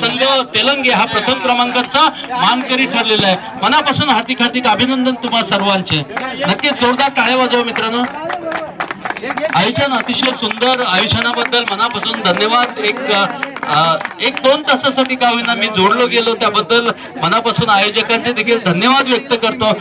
संघ तेलंगे हा प्रथम क्रमांकाचा मानकरी ठरलेला आहे. मनापासून हार्दिक हार्दिक अभिनंदन तुम्हा सर्वांचे. नक्कीच जोरदार टाळ्या वाजवा मित्रांनो. आयोजन अतिशय सुंदर आयोजनाबद्दल मनापासून धन्यवाद. एक एक दोन तासासाठी का होईना मी जोडलो गेलो त्याबद्दल मनापासून आयोजकांचे देखील धन्यवाद व्यक्त करतो.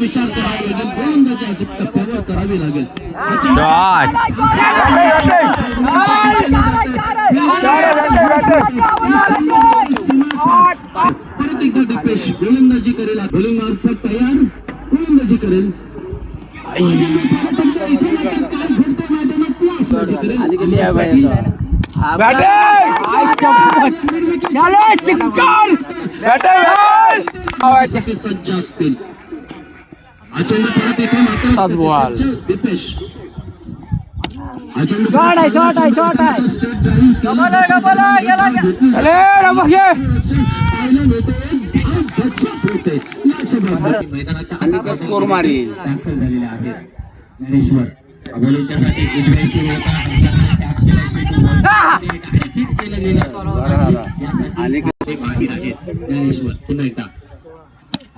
विचार करावा लागेल गोलंदाजी अचूक टप्प्यावर करावी लागेल परत एकदा दीपेश गोलंदाजी करेल बॉलिंग मार्फत तयार गोलंदाजी करेल परत एकदा इथे मात्र काय घडतंय मैदानात ती गोलंदाजी करेल. साठी सज्ज असतील अचंड परत इथे मात्र सज्ज दीपेश अचंड शॉट आहे, शॉट आहे, शॉट आहे. स्टेट ड्राईव्ह केलं. पाहायला मिळते एक धाव बचत होते या सभेमध्ये मैदानाच्या आजूबाजूला स्कोर मारील. दाखल झालेले आहेत ज्ञानेश्वर अबोलीच्यासाठी उजव्या स्थिर होता आमच्याकडे टॅप केला चेंडू बॉलमध्ये direct hit केलं गेलं. यासाठी ते बाहेर आहेत ज्ञानेश्वर पुन्हा एकदा पुन्हा एकदा घेतोय तोच class. हा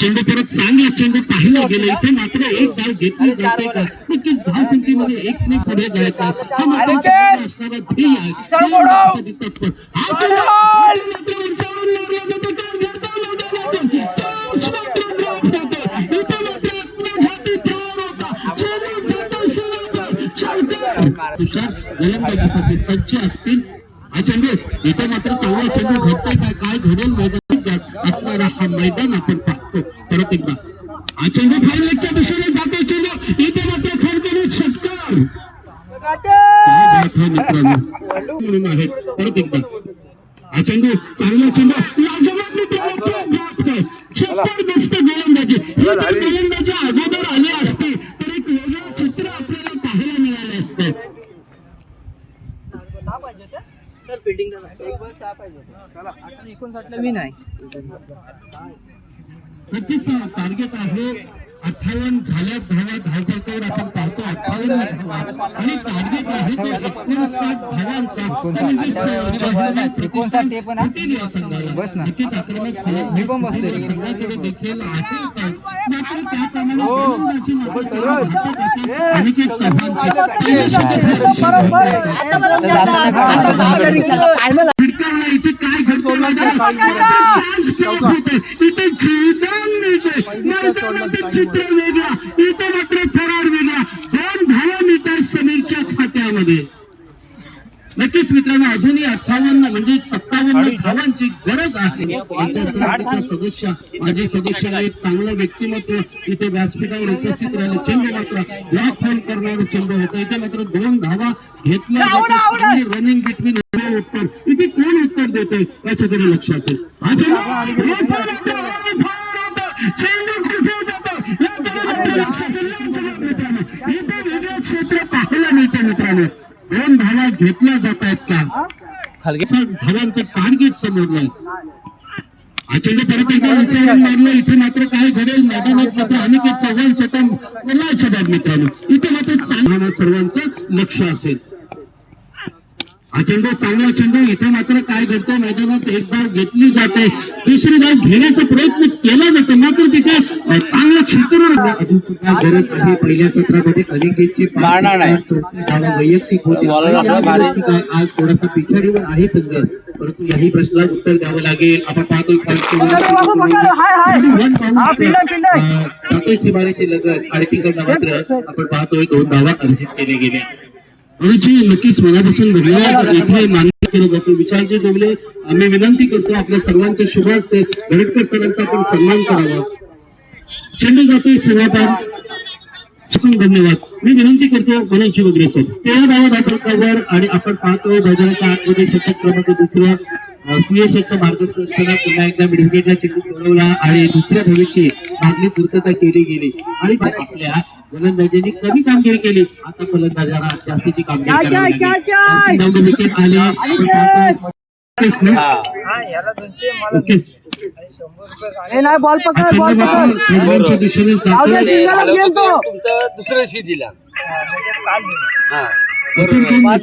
चेंडू परत चांगला चेंडू पाहिला गेला इथे. मात्र एक धाव घेतली जाते का? नक्कीच धाव संख्येमध्ये एक ने पुढे जायचा. हा मात्र असणारा ध्येय. आहे. तत्पर. हा चेंडू मात्र उंचावर जातो. घेतो. तुषार गोलंदाजीसाठी सज्ज असतील. हा चेंडू इथे मात्र चांगला चेंडू घडतोय काय काय घडेल मैदानात असणारा हा मैदान आपण पाहतो. परत एकदा. हा चेंडू फायनलच्या दिशेने जातो चेंडू इथे मात्र खडकरी षटकार. आहे म्हणून आहेत परत एकदा. हा चेंडू चांगला चेंडू लाजवाब मित्रांनो तो block आहे. जबरदस्त गोलंदाजी. ही जर गोलंदाजी अगोदर आली असती तर एक वेगळं चित्र आपल्याला पाहायला मिळालं असतं एकोणसाठला मी नाही टार्गेट आहे. अठ्ठावन्न झाल्या धावा धावपटावर आपण पाहतो अठ्ठावन्न धावा. आणि टार्गेट आहे तो एकोणसाठ धावांचा. नक्कीच आक्रमक. संघाकडे देखील आहे. मात्र त्याप्रमाणे चव्हाणची. भिडकावला इथे काय घडतं मैदानात? इथे जीवदान मिळते मैदानातील चित्र वेगळा. इथे मात्र फरार वेगळा. दोन धावा मिळतात समीरच्या खात्यामध्ये. नक्कीच मित्रांनो अजूनही अठ्ठावन्न म्हणजे सत्तावन्न धावांची गरज आहे. सदस्य माझे सदस्य एक चांगलं व्यक्तिमत्व इथे व्यासपीठावर उपस्थित राहिले. चेंडू मात्र ब्लॉक होल्ड करणारे चेंडू होते. इथे मात्र दोन धावा घेतल्या रनिंग बिटवीन उत्तर. इथे कोण उत्तर देते याच्याकडे लक्ष असेल. इथे वेगळं क्षेत्र पाहायला मिळते मित्रांनो. दोन धावा घेतल्या जात आहेत का? धावांचं टार्गेट समोरलंय हा चेंडू परत एकदा उंचावरून मारलं इथे मात्र काय घडेल? मैदानात मात्र अनिकेत चव्हाण स्वतः बाद मित्रांनो. इथे मात्र सर्वांचं लक्ष असेल. हा चेंडू चांगला चेंडू इथे मात्र काय घडतं मैदानात एक धाव घेतली जाते. दुसरी धाव घेण्याचा प्रयत्न केला जातो. मात्र तिथे चांगलं क्षेत्र अजून सुद्धा गरज आहे. पहिल्या सत्रामध्ये अनिकेतचे चौतीस धावा वैयक्तिक होते. आज थोडासा पिछाडीवर आहे संघ. परंतु याही प्रश्नाला उत्तर द्यावं लागेल. आपण पाहतोय सीमारेशी लगत आणि तिकडनं मात्र आपण पाहतोय दोन धावा अर्जित केले गेले अनुजी नक्कीच मनापासून धन्यवाद इथे मान्य केलं जातो विशालजी देवले आम्ही विनंती करतो आपल्या सर्वांच्या शुभ असते गडककर सरांचा आपण सन्मान करावा. चेंडू जातोय सेवापार धन्यवाद. मी विनंती करतो मनोज वगैरे सर. तेरा धावा धापकावर आणि आपण पाहतो मैदानाच्या आतमध्ये सतत क्रमांक दुसरा. सुयशाच्या मार्गस्थ असताना पुन्हा एकदा मिडविकेटला चेंडू सोडवला आणि दुसऱ्या धावेची मागणी पूर्तता केली गेली. आणि आपल्या गोलंदाजांनी कमी कामगिरी केली. आता फलंदाजांना जास्तीची कामगिरी विकेट आले. बॉल हा. पकड बॉल पकड. दिशेने जातोय. तुमचं दुसरं शी दिला. हा.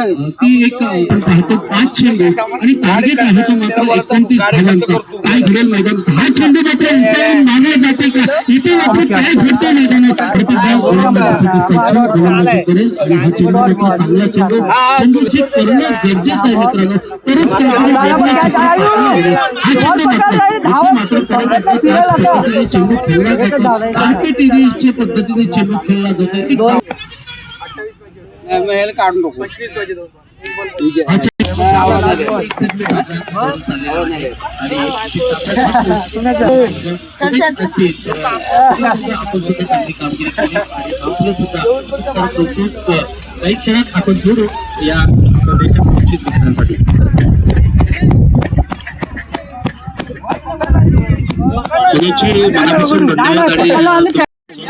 अं, ती पाच चेंडू आणि टार्गेट आहे तो मात्र एकोणतीस धावांचा काय घडेल मैदान हा चेंडू मात्र उचलून मानला जाते का इथे मात्र काय घडतंय मैदानात प्रतिभा गोलंदाजाची दिसते. गोलंदाजी करेल आणि हा चेंडू मात्र चांगला चेंडू चेंडूची करणं गरजेचं आहे मित्रांनो तरच हा चेंडू मात्र मात्र काय घडतं? त्याच पद्धतीने चेंडू खेळला जातो कार्पेट पद्धतीने चेंडू खेळला जातो ह्याला काढून नको आपण सुद्धा चांगली कामगिरी केली आणि आपलं सुद्धा काही क्षणात आपण जोडू या स्पर्धेच्या पुढच्या मित्रांसाठी मनापासून धन्यवाद आणि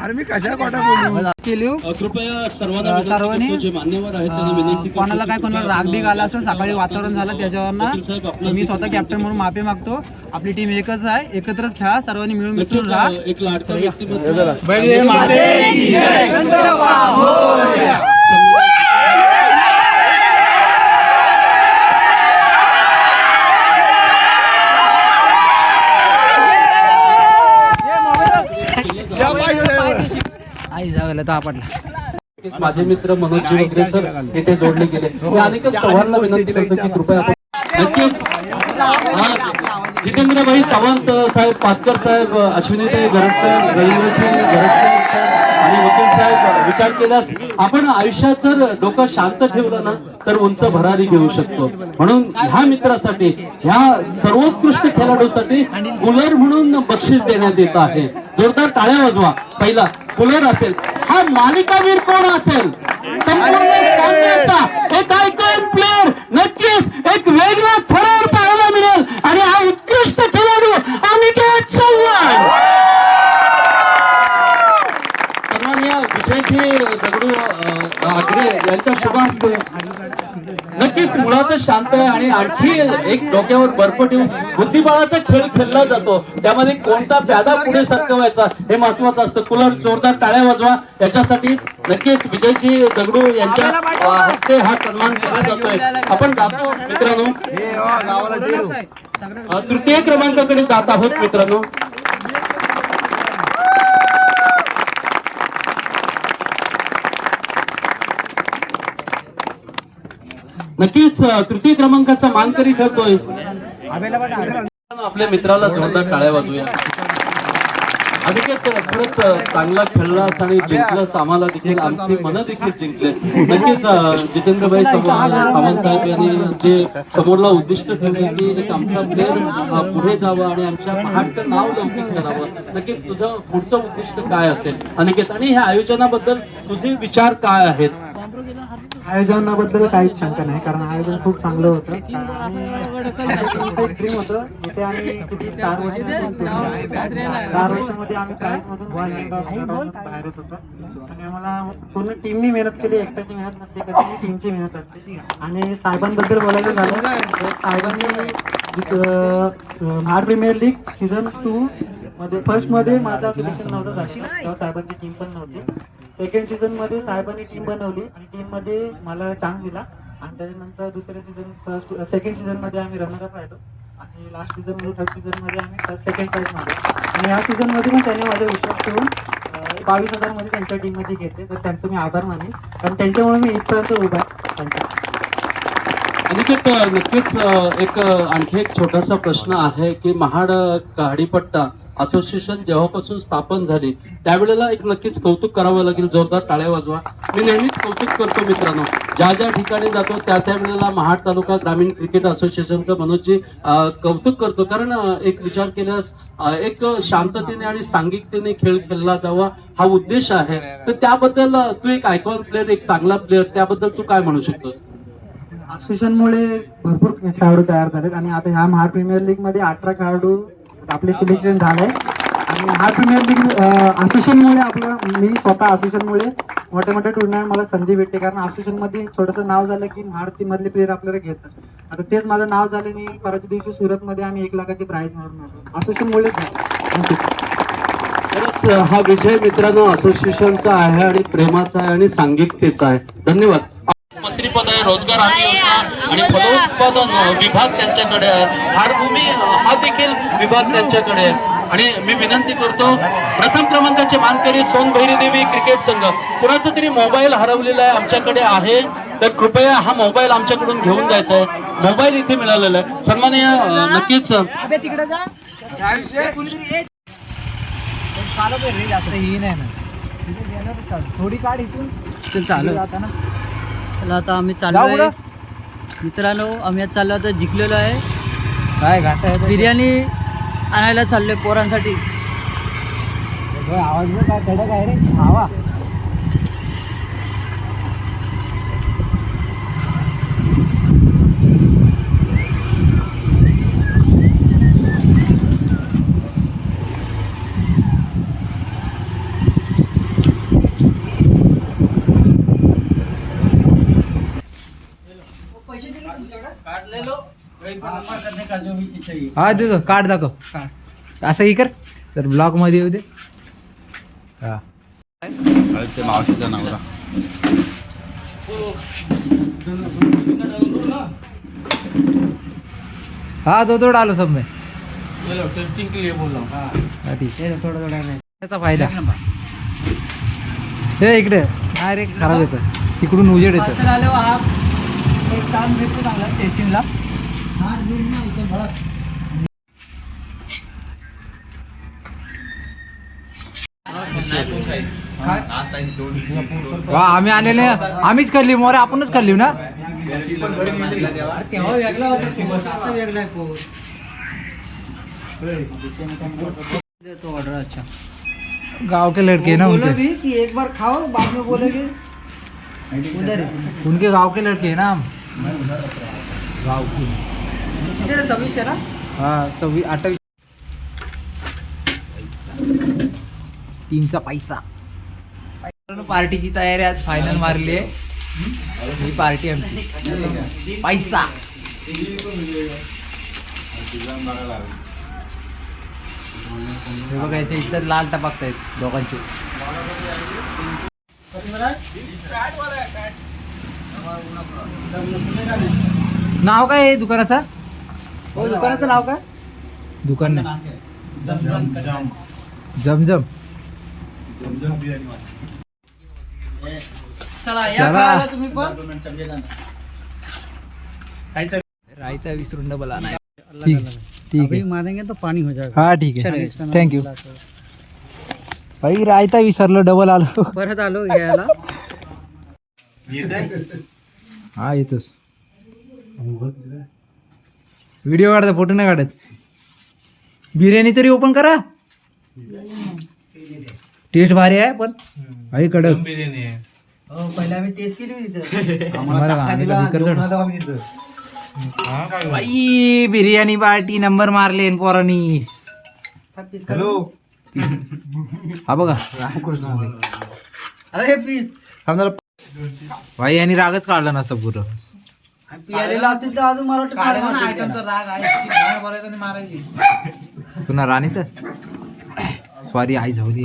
अरे मी कशा कोटा बोलू? केली. कृपया सर्वांना अ, विनंती सर्वांनी, करतो, जे मान्यवर आहेत त्यांना विनंती अं, करतो कोणाला काय कोणाला कृपया राग बीग आला असेल सकाळी वातावरण झालं वकील साहेब, आपलं त्याच्यावर मी स्वतः कॅप्टन म्हणून माफी मागतो. आपली टीम एकच आहे एकत्रच खेळा सर्वांनी मिळून मिसळून राहा अ, एक लाडका व्यक्तिमत्व जावं दहा पडला. माझे मित्र मनोज सर इथे जोडले गेले. अनेकच चव्हाणला विनंती करतो की कृपया नक्कीच. जितेंद्रभाई सावंत साहेब पाचकर साहेब अश्विनीताई गरटकर रवींद्रजी गरटकर आणि वकील साहेब विचार केल्यास आपण आयुष्यात जर डोकं शांत ठेवलं ना तर उंच भरारी घेऊ शकतो. म्हणून ह्या मित्रासाठी ह्या सर्वोत्कृष्ट खेळाडूसाठी कुलर म्हणून बक्षीस देण्यात येत आहे. जोरदार टाळ्या वाजवा. पहिला कुलर असेल. हा मालिकावीर कोण असेल? संपूर्ण सामन्याचा एक आयकॉन प्लेअर नक्की एक वेगळा थरार पाहायला मिळेल आणि हा उत्कृष्ट खेळाडू अनिकेत चव्हाण सर्वांनी या विजयची दगडू अ, आगरे यांच्या शुभ हस्ते नक्कीच मुळातच शांत आहे आणि आणखी एक डोक्यावर बर्फ ठेवून बुद्धिबळाचा खेळ खेळला जातो. त्यामध्ये कोणता प्यादा पुढे सरकवायचा हे महत्वाचं असतं. कुलर जोरदार टाळ्या वाजवा. याच्यासाठी नक्कीच विजयजी दगडू यांच्या हस्ते हा सन्मान केला जातोय. आपण जातो मित्रांनो. अ, तृतीय क्रमांकाकडे जात आहोत मित्रांनो. नक्कीच तृतीय क्रमांकाचा मानकरी ठरतोय. आपल्या मित्राला जोरदार टाळ्या वाजूया अनिकेत खरंच चांगला खेळलास आणि जिंकलास आम्हाला देखील आमची मन देखील जिंकलेस. नक्कीच जितेंद्रभाई सावंत साहेब यांनी जे समोरला उद्दिष्ट ठेवले की एक आमचा प्लेअर पुढे जावं आणि आमच्या पहाडचं नाव लौकिक करावं. नक्कीच तुझं पुढचं उद्दिष्ट काय असेल? अनिकेत आणि ह्या आयोजनाबद्दल तुझे विचार काय आहेत? आयोजनाबद्दल काहीच शंका नाही कारण आयोजन खूप चांगलं होतं. ड्रीम होतं. जिथे आम्ही किती चार वर्ष चार वर्षामध्ये आम्ही प्राईज मधून बाहेर येत होतो. आणि आम्हाला पूर्ण टीमनी मेहनत केली एकट्याची मेहनत नसते कधी टीमची मेहनत असते. आणि साहेबांबद्दल बोलायचं झालं तर साहेबांनी Mahad premier league season two मध्ये फर्स्टमध्ये माझा सिलेक्शन नव्हतं साहेबांची टीम पण नव्हती. सेकंड सीझनमध्ये साहेबांनी टीम बनवली आणि टीममध्ये मला चान्स दिला. आणि त्याच्यानंतर दुसऱ्या सीझन फर्स्ट सेकंड सीझनमध्ये आम्ही रनर अप राहिलो. आणि लास्ट सीझनमध्ये थर्ड सीझनमध्ये आम्ही सेकंड प्राईज मारलो. आणि ह्या सीझनमध्ये पण त्यांनी माझा विश्वास ठेवून बावीस हजारमध्ये त्यांच्या टीममध्ये घेतले. तर त्यांचं मी आभार मानेन. कारण त्यांच्यामुळे मी इथपर्यंत उभा आहे. त्यांच्या. अनिकेत नक्कीच एक आणखी एक छोटासा प्रश्न आहे की महाड काडीपट्टा असोसिएशन जेव्हापासून स्थापन झाली त्यावेळेला एक नक्कीच कौतुक करावं लागेल. जोरदार टाळ्या वाजवा. मी नेहमीच कौतुक करतो मित्रांनो. ज्या ज्या ठिकाणी जातो त्या त्या वेळेला महाड तालुका ग्रामीण क्रिकेट असोसिएशनचं मनोजी कौतुक करतो. कारण एक विचार केल्यास एक शांततेने आणि सांघिकतेने खेळ खेळला जावा हा उद्देश आहे. तर त्याबद्दल तू एक आयकॉन प्लेअर एक चांगला प्लेअर त्याबद्दल तू काय म्हणू शकतो असोसिएशनमुळे भरपूर खेळाडू तयार झालेत. आणि आता ह्या महाड प्रीमियर लीगमध्ये अठरा खेळाडू आपले सिलेक्शन झालंय आणि हा प्रीमियर लीग असोसिएशनमुळे आपलं मी स्वतः असोसिएशनमुळे मोठे मोठे टुर्नामेंट मला संधी भेटते कारण असोसिएशनमध्ये थोडंसं नाव झालं की महाड टीम मधले प्लेअर आपल्याला घेतात. आता तेच माझं नाव झालं मी परत दिवशी सुरतमध्ये आम्ही एक लाखाची प्राईज मारून आलो. असोसिएशनमुळेच झालं. खरंच हा विजय मित्रांनो असोसिएशनचा आहे आणि प्रेमाचा आहे आणि सांघिकतेचा आहे. धन्यवाद. मंत्रीपद आहे रोजगार हमी योजना आणि फलोत्पादन विभाग त्यांच्याकडे आहे. हाडभूमी अं, हा देखील विभाग त्यांच्याकडे आहे. आणि मी विनंती करतो प्रथम क्रमांकाचे मानकरी सोनभैरी देवी क्रिकेट संघ. कुणाचा तरी मोबाईल हरवलेला आहे आमच्याकडे आहे तर कृपया हा मोबाईल आमच्याकडून घेऊन जायचा आहे. मोबाईल इथे मिळालेला आहे. सन्माननीय अं, नक्कीच ही. थोडी काढ इथून. चालू ना चला आता आम्ही चाललो? आहे मित्रांनो आम्ही आज चाललो आता जिंकलेलो आहे. काय घाट आहे बिर्याणी आणायला चाललोय पोरांसाठी. आवाज काय कडक आहे रे? हवा हा देतो कार्ड दाखव. असं ही कर तर ब्लॉकमध्ये येऊ दे. हा. ते मावशीचा नवरा. हा तो थोडा आलो सब में हा, ठीक. आहे थोडा थोडा त्याचा फायदा. हे इकडे. अरे खराब येतं तिकडून उजेड येतं हा काम भेटतो चांगला टेस्टिंगला वा आम्ही आलेले आम्हीच करली मोरे आपणच करली ना तेव्हा वेगळा होता आता वेगळा आहे पोर ऑर्डर अच्छा गाँव के लड़के ना बोला उनके। भी कि एक बार खाओ बाद में बोलेंगे। उधर उनके गाँव के लड़के हैं ना हम। गांव सव्वीसशे ना हा सव्वीस अठ्ठावीस तीनचा पैसा पार्टीची तयारी आज फायनल मारली आहे. ही पार्टी आमची. पैसा. हे बघा याच्या इथं लाल टपाकतायत दोघांचे. नाव काय आहे दुकानाचा? दुकानाचं नाव काय? दुकान नाही. जमजम. चला या चला. खायला तुम्ही पण. रायता विसरून डबल आणाय ठीक ठीक अभी आहे. मारेंगे तो पानी हो जाएगा. हा ठीक आहे. थँक्यू भाई रायता विसरलो डबल आलो. परत आलो घ्यायला हा येतोस व्हिडिओ काढता फोटो नाही काढत. बिर्याणी तरी ओपन करा. टेस्ट भारी आहे पण. भाई कडक. पहिले आम्ही टेस्ट केली होती? बाई बिर्याणी पार्टी नंबर मारले पोरांनी. हॅलो हा बघा. अरे पीस भाई यांनी रागच काढला नसतं पुरं. पियालेला असेल तर अजून मला वाटतं मारायचं. पुन्हा राणीच सॉरी आई झाली